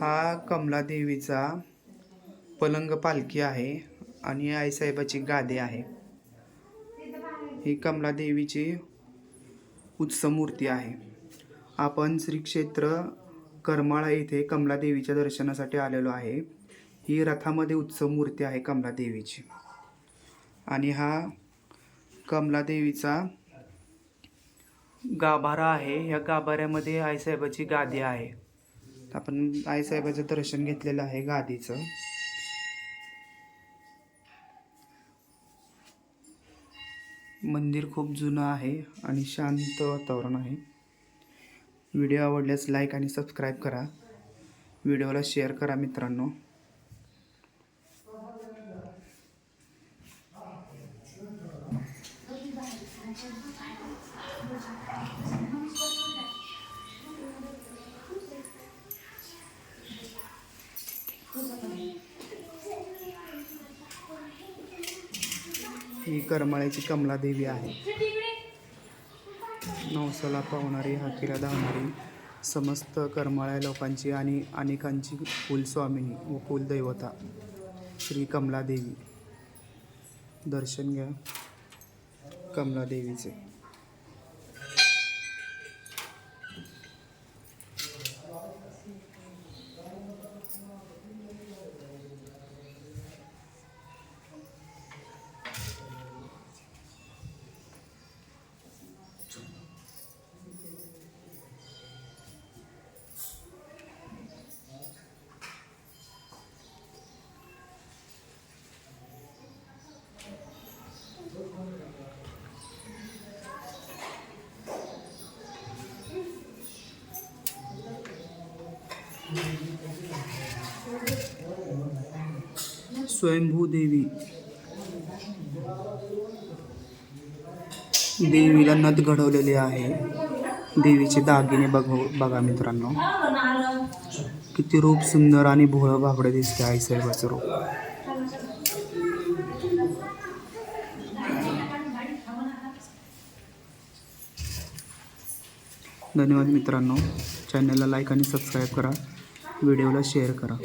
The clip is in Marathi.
हा कमलादेवीचा पलंग पालखी आहे आणि आईसाहेबाची गादी आहे. ही कमला देवीची उत्सव मूर्ती आहे. आपण श्री क्षेत्र करमाळा येथे कमला देवीच्या दर्शनासाठी आलेलो आहे. ही रथामध्ये उत्सव मूर्ती आहे कमला देवीची आणि हा कमलादेवीचा गाभारा आहे. या गाभाऱ्यामध्ये आईसाहेबाची गादी आहे. आपण आईसाहेबाचं दर्शन घेतलेलं आहे गादीचं. मंदिर खूप जुनं आहे आणि शांत वातावरण आहे. व्हिडिओ आवडल्यास लाईक आणि सबस्क्राईब करा. व्हिडिओला शेअर करा मित्रांनो. ही करमाळ्याची कमला देवी आहे. नवसाला पावणारी हाकीला धावणारी समस्त करमाळ्या लोकांची आणि अनेकांची कुलस्वामिनी व कुलदैवता श्री कमला देवी दर्शन घ्या कमला स्वयंभू देवी देवीला नद घडवलेली आहे. देवीचे दागिने बघू बघा मित्रांनो. किती रूप सुंदर आणि भोळं बाबडं दिसते आईसाहेबाचं रूप. धन्यवाद मित्रांनो. चॅनलला लाईक आणि सबस्क्राईब करा. व्हिडिओला शेअर करा.